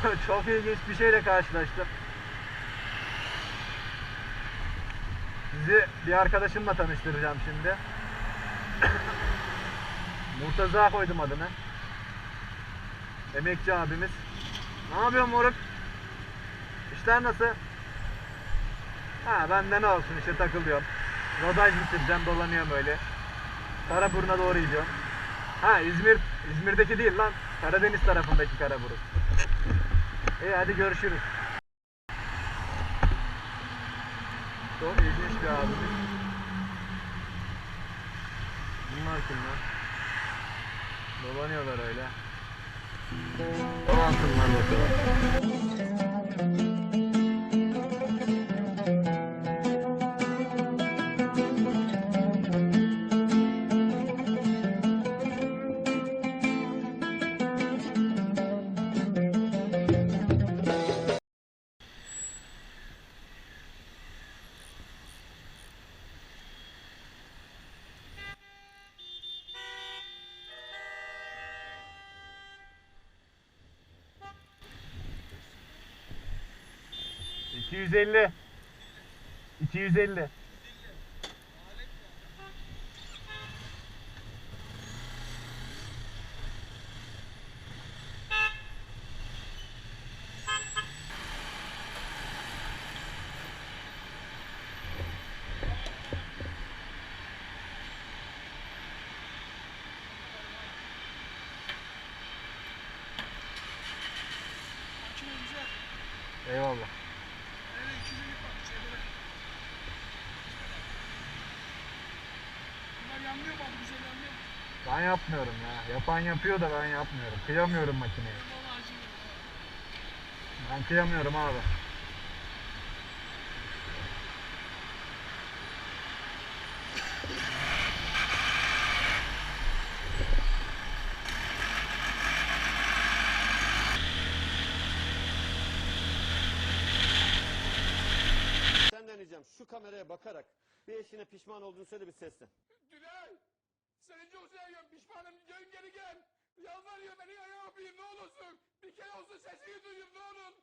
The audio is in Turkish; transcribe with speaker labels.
Speaker 1: Çok ilginç bir şeyle karşılaştım. Sizi bir arkadaşımla tanıştıracağım şimdi. Murtaza koydum adını. Emekçi abimiz. Ne yapıyorsun moruk? İşler nasıl? Ha bende ne olsun işte takılıyorum. Rodaj bitireceğim dolanıyorum öyle. Karaburun'a doğru gidiyorum. Ha İzmir, İzmir'deki değil lan. Karadeniz tarafındaki Karaburun. İyi hadi görüşürüz. Çok ilginç bir abimiz. Bunlar kimler? Dolanıyorlar öyle. Dolansınlar bakalım. İki yüz elli. İki yüz elli.
Speaker 2: Makine güzel.
Speaker 1: Eyvallah. Ben yapmıyorum ya. Yapan yapıyor da ben yapmıyorum. Kıyamıyorum makineye. Ben kıyamıyorum abi.
Speaker 3: Deneyeceğim. Şu kameraya bakarak bir eşine pişman olduğunu söyle bir sesle.
Speaker 2: Dünay! Seni çok seviyorum. Pişmanım. Dön geri gel. Yalvarıyor beni ayağa öpeyim ne olursun. Bir kere olsun sesini duyayım ne olur.